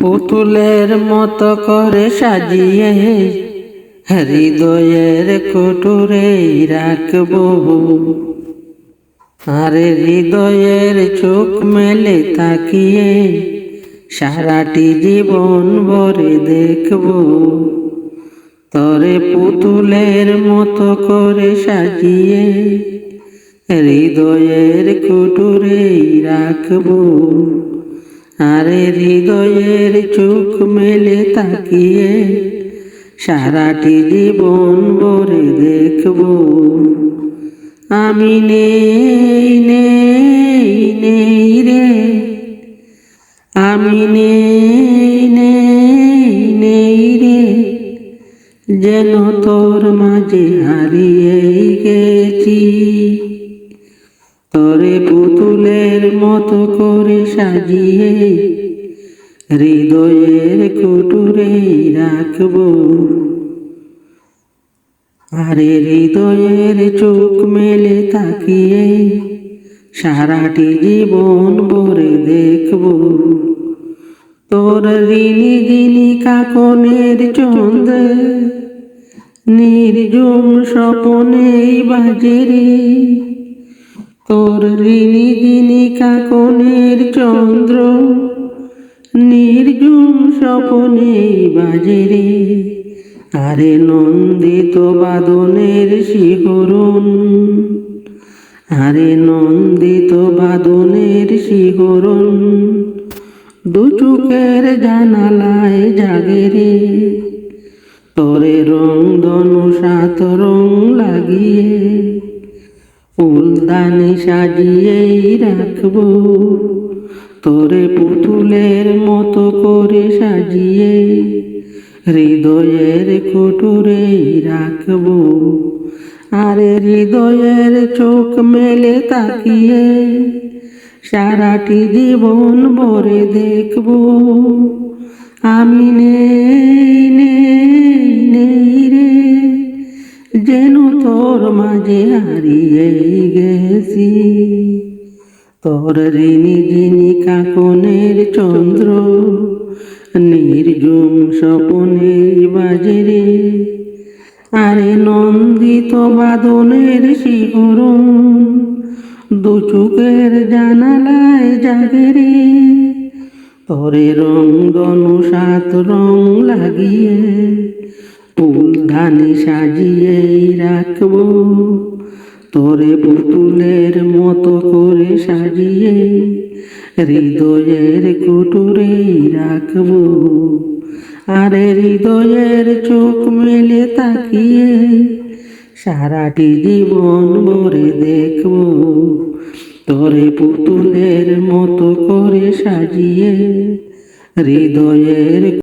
পুতুলের মতো করে সাজিয়ে হৃদয়ের কুটুরে রাখব। আর হৃদয়ের চোখ মেলে তাকিয়ে সারাটি জীবন ভরে দেখব। তরে পুতুলের মতো করে সাজিয়ে হৃদয়ের কুটুরে রাখব। আরে হৃদয়ের চোখ মেলে তাকিয়ে সারাটি জীবন ভরে দেখব। আমি নেই নেই নেই রে। আমি নেই নেই নেই রে। যেন তোর মাঝে হারিয়ে গেছি। তোরে পুতুলের মতো করে সাজিয়ে হৃদয়ের কুটুরে রাখব। আরে হৃদয়ের চোখ মেলে তাকিয়ে সারাটি জীবন ভরে দেখব। তোর ঋণী গিনি কাকনের চন্দ্র নির্জুম স্বপনেই বাজেরে তোর ঋণী গিনি কাকনের চন্দ্র নির্জুম স্বপনেই বাজেরে আরে নন্দিত বাদনের শিহরণ, আরে নন্দিত বাদনের শিহরণ, দু চোখের জানালায় জাগে রে। তোরে রং ধনু সাত রং লাগিয়ে ফুলদানি সাজিয়েই রাখব। তোরে পুতুলের মতো করে সাজিয়ে হৃদয়ের কুটুরে রাখব। আরে হৃদয়ের চোখ মেলে তাকিয়ে সারাটি জীবন ভরে দেখব। আমি নেই মাঝে হারিয়ে গেছি। তোর ঋণী যিনি কাকনের চন্দ্র নির্জুম স্বপনে বাজেরে। আরে নন্দিত বাদনের শিহরণ, দু চোখের জানালায় জাগেরে তোরে রং দনু সাত রং লাগিয়ে ফুল ধানি সাজিয়েই রাখব। তোরে পুতুলের মতো করে সাজিয়ে হৃদয়ের কুটুরে রাখব। আরে হৃদয়ের চোখ মেলে তাকিয়ে সারাটি জীবন ভরে দেখব। তোরে পুতুলের মতো করে সাজিয়ে হৃদয়ের